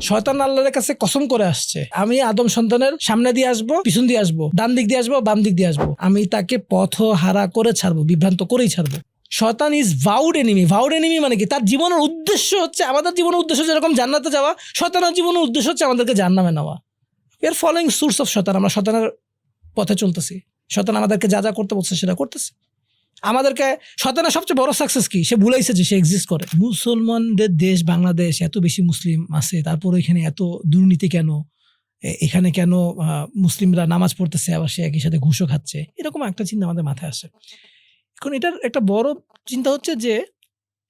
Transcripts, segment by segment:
শয়তান আল্লাহর কাছে কসম করে আসছে। আমি আদম সন্তানের সামনে দিয়ে আসব, পিছন দিয়ে আসব, ডান দিক দিয়ে আসব, বাম দিক দিয়ে আসব। আমি তাকে পথ হারা করে ছাড়বো, বিভ্রান্ত করেই ছাড়বো। শয়তান is vowed enemy vowed enemy মানে কি? তার জীবনের উদ্দেশ্য হচ্ছে, আমাদের জীবনের উদ্দেশ্য যেরকম জান্নাতে যাওয়া, শয়তানের জীবনের উদ্দেশ্য হচ্ছে আমাদেরকে জান্নামে নেওয়া। এর ফলোয়িং সোর্স অফ শতান আমরা শতানের পথে চলতেছি। শতান আমাদেরকে যা যা করতে বলছে সেটা করতেছে। আমাদেরকে শয়তানের সবচেয়ে বড় সাকসেস কি? সে ভুলাইছে যে সে এক্সিস্ট করে। মুসলমানদের দেশ বাংলাদেশ এত বেশি মুসলিম আছে, তারপর এখানে এত দুর্নীতি কেন? এখানে কেন মুসলিমরা নামাজ পড়তেছে, আবার সে একই সাথে ঘুষও খাচ্ছে? এরকম একটা চিন্তা আমাদের মাথায় আসে। এখন এটার একটা বড় চিন্তা হচ্ছে যে,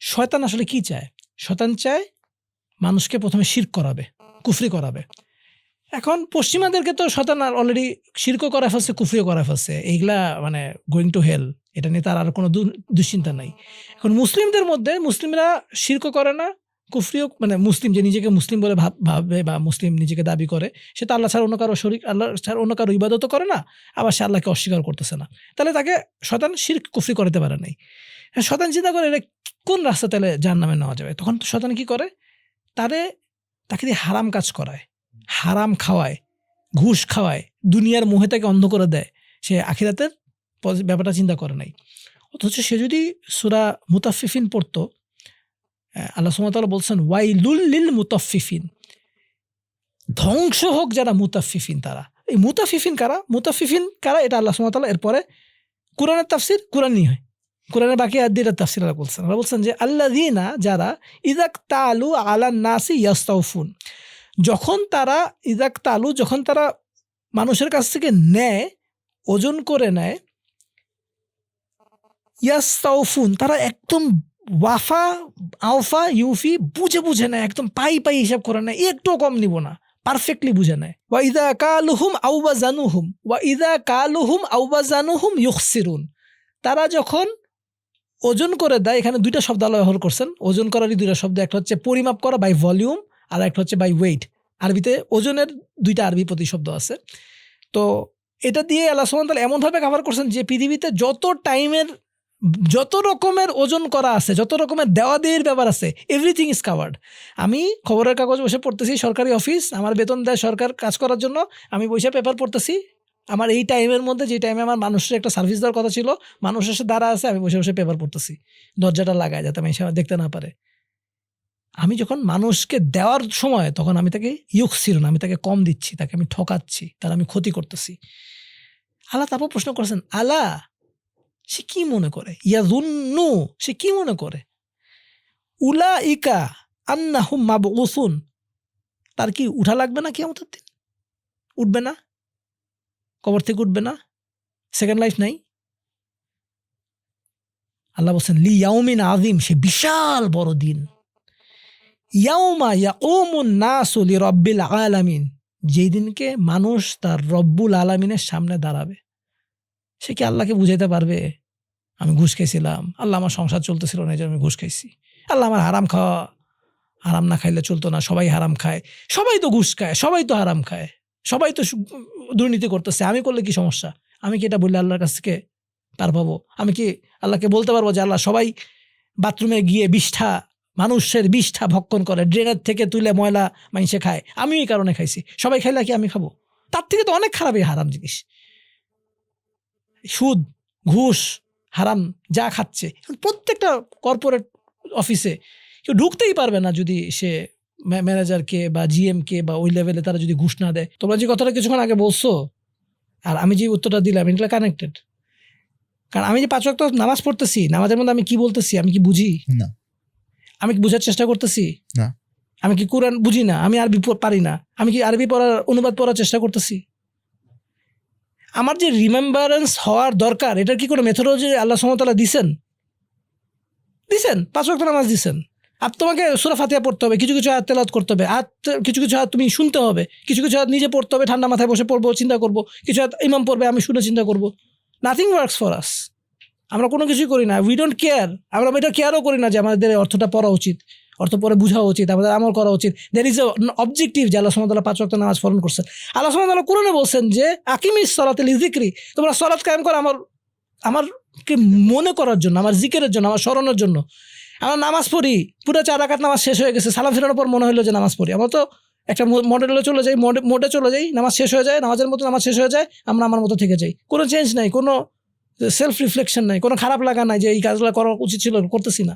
শয়তান আসলে কি চায়? শয়তান চায় মানুষকে প্রথমে শির করাবে, কুফরি করাবে। এখন পশ্চিমাদেরকে তো শতান অলরেডি শিরকও করা ফেলছে, কুফরিও করা ফেলছে। এইগুলা মানে গোয়িং টু হেল এটা নিয়ে তার আর কোনো দুশ্চিন্তা নাই। এখন মুসলিমদের মধ্যে মুসলিমরা শিরক করে না কুফরিও মানে মুসলিম যে নিজেকে মুসলিম বলে ভাব বা মুসলিম নিজেকে দাবি করে সে তো আল্লাহ ছাড়া অন্য কারও শরিক আল্লাহ ছাড়া অন্য কারও ইবাদতও করে না আবার সে আল্লাহকে অস্বীকার করতেছে না। তাহলে তাকে শতান শির কুফরি করতে পারে নাই। হ্যাঁ, শতান চিন্তা করে এটা কোন রাস্তা তাহলে যার নামে নেওয়া যাবে? তখন শতান কি করে? তারে তাকে দিয়ে হারাম কাজ করায়। হারাম খাওয়ায় ঘুষ খাওয়ায় দুনিয়ার মোহে তাকে অন্ধ করে দেয়। সে আখিরাতের ব্যাপারটা চিন্তা করে নাই। অথচ সে যদি সুরা মুতাফিফিন পড়তো আল্লাহ সুমতাল বলছেন, ওয়াইলুল লিল মুতাফিফিন ধ্বংস হোক যারা মুতাফিফিন তারা। এই মুতাফিফিন কারা? মুতাফিফিন কারা? এটা আল্লাহ সুমতাল এরপরে কোরআনের তাফসির কোরআনই হয়। কোরআনের বাকি আদিরের তাফসির আল্লাহ বলছেন। আল্লাহ বলছেন যে আল্লাহ দিনা যারা ইদাক তালু আলা নাসি ইয়াস্তাউফুন। যখন তারা ইদাক তালু, যখন তারা মানুষের কাছ থেকে নেয়, ওজন করে নেয় ইয়াস্তাউফুন, তারা একদম ওয়াফা আউফা ইউফি বুঝে বুঝে নেয়, একদম পাই পাই হিসাব করে নেয় একটু কম নিব না, পারফেক্টলি বুঝে নেয়। ওয়া ইদা কালুহুম আউবা জানুহুম, ওয়া ইদা কালুহুম আউবা জানুহুম ইউখসিরুন। তারা যখন ওজন করে দেয়, এখানে দুইটা শব্দ আল্লাহ ব্যবহার করছেন, ওজন করারই দুইটা শব্দ, একটা হচ্ছে পরিমাপ করা বাই ভলিউম আর একটা হচ্ছে বাই ওয়েট আরবিতে ওজনের দুইটা আরবি প্রতিশব্দ আছে। তো এটা দিয়ে আল্লাহ সুমতাল এমনভাবে কাভার করছেন যে পৃথিবীতে যত টাইমের যত রকমের ওজন করা আছে, যত রকমের দেওয়া দেওয়ার ব্যাপার আছে এভরিথিং ইজ কাভার্ড আমি খবরের কাগজ বসে পড়তেছি, সরকারি অফিস আমার বেতন দেয় সরকার কাজ করার জন্য, আমি বসে পেপার পড়তেছি। আমার এই টাইমের মধ্যে, যে টাইমে আমার মানুষের একটা সার্ভিস দেওয়ার কথা ছিল, মানুষ এসে দাঁড়া আছে, আমি বসে বসে পেপার পড়তেছি। দরজাটা লাগায় যাতে আমি দেখতে না পারে। আমি যখন মানুষকে দেওয়ার সময়, তখন আমি তাকে ইউক ছিল না, আমি তাকে কম দিচ্ছি, তাকে আমি ঠকাচ্ছি তার আমি ক্ষতি করতেছি। আল্লাহ তারপর প্রশ্ন করেছেন আলা সে কি মনে করে? ইয়াজুন্নু সে কি মনে করে? উলা ইকা আন্না হুম মাবুসুন তার কি উঠা লাগবে না কেমন দিন? উঠবে না? কবর থেকে উঠবে না? সেকেন্ড লাইফ নাই? আল্লাহ বলছেন, লি ইয়াউমিন আজিম সে বিশাল বড় দিন। ইয়াউমা ইয়াউমুন নাসু লি রব্বিল আলামিন। যেই দিনকে মানুষ তার রব্বুল আলামিনের সামনে দাঁড়াবে। সে কি আল্লাহকে বুঝাইতে পারবে? আমি ঘুষ খাইছিলাম। আল্লাহ আমার সংসার চলতেছিল না, এই আমি ঘুষ খাইছি। আল্লাহ আমার হারাম খাওয়া হারাম না খাইলে চলতো না, সবাই হারাম খায়। সবাই তো ঘুষ খায়, সবাই তো হারাম খায়। সবাই তো দুর্নীতি করতেছে, আমি করলে কি সমস্যা? আমি কি এটা বললে আল্লাহর কাছ থেকে পার পাবো? আমি কি আল্লাহকে বলতে পারব যে আল্লাহ সবাই বাথরুমে গিয়ে বিষ্ঠা, মানুষের বিষ্ঠা ভক্ষণ করে, ড্রেনের থেকে তুলে ময়লা মাইসে খায়? আমি এই কারণে খাইছি। সবাই খাইলে কি আমি খাব? তার থেকে তো অনেক খারাপ এই হারাম জিনিস। সুদ, ঘুষ হারাম যা খাচ্ছে। প্রত্যেকটা কর্পোরেট অফিসে কেউ ঢুকতেই পারবে না যদি সে ম্যানেজারকে বা জিএমকে বা ওই লেভেলে তারা যদি ঘুষ না দেয়। তোমরা যে কথাটা কিছুক্ষণ আগে বলছো আর আমি যে উত্তরটা দিলাম এটা কানেক্টেড কারণ আমি যে পাঁচ ওয়াক্ত নামাজ পড়তেছি নামাজের মধ্যে আমি কি বলতেছি আমি কি বুঝি? না। আমি কি বোঝার চেষ্টা করতেছি? না। আমি কি কোরআন বুঝি না? আমি আরবি পারি না। আমি কি আরবি পড়ার অনুবাদ পড়ার চেষ্টা করতেছি? আমার যে রিমেম্বারেন্স হওয়ার দরকার, এটার কি কোনো মেথোলজি আল্লাহ সমতলা দিছেন? দিছেন, পাঁচ ওয়াক্ত নামাজ দিছেন। আর তোমাকে সুরা ফাতিহা পড়তে হবে, কিছু কিছু হাত তেলাওয়াত করতে হবে। আর কিছু কিছু হাত তুমি শুনতে হবে, কিছু কিছু হাত নিজে পড়তে হবে, ঠান্ডা মাথায় বসে পড়ব, চিন্তা করব। কিছু হাত ইমাম পড়বে, আমি শুনে চিন্তা করব। নাথিং ওয়ার্কস ফর আস আমরা কোনো কিছুই করি না। উই ডোন্ট কেয়ার আমরা এটা কেয়ারও করি না যে আমাদের অর্থটা পড়া উচিত। অর্থ পরে বোঝা উচিত আমাদের আমল করা উচিত। দের ইজ অবজেক্টিভ যে আল্লাহ সুমতাল্লাহ পাঁচ ওয়াক্ত নামাজ ফলন করছেন। আল্লাহ সুমতাল্লাহ কোরআনে বলছেন যে আকিমি সলাতে লিজিক্রি তোমরা সলাৎ কায়েম করো আমার, আমারকে মনে করার জন্য, আমার জিকেরের জন্য, আমার স্মরণের জন্য। আমরা নামাজ পড়ি, পুরো চার রাকাত নামাজ শেষ হয়ে গেছে, সালাম ফেরানোর পর মনে হলো যে নামাজ পড়ি। আমরা তো একটা মডেলে চলে যাই মোডে মোডে চলে যাই, নামাজ শেষ হয়ে যায়, নামাজের মতো নামাজ শেষ হয়ে যায়, আমরা আমার মতো থেকে যাই। কোনো চেঞ্জ নাই, কোনো সেলফ রিফ্লেকশন নাই, কোনো খারাপ লাগা নাই যে এই কাজগুলো করা উচিত ছিল, করতেছি না।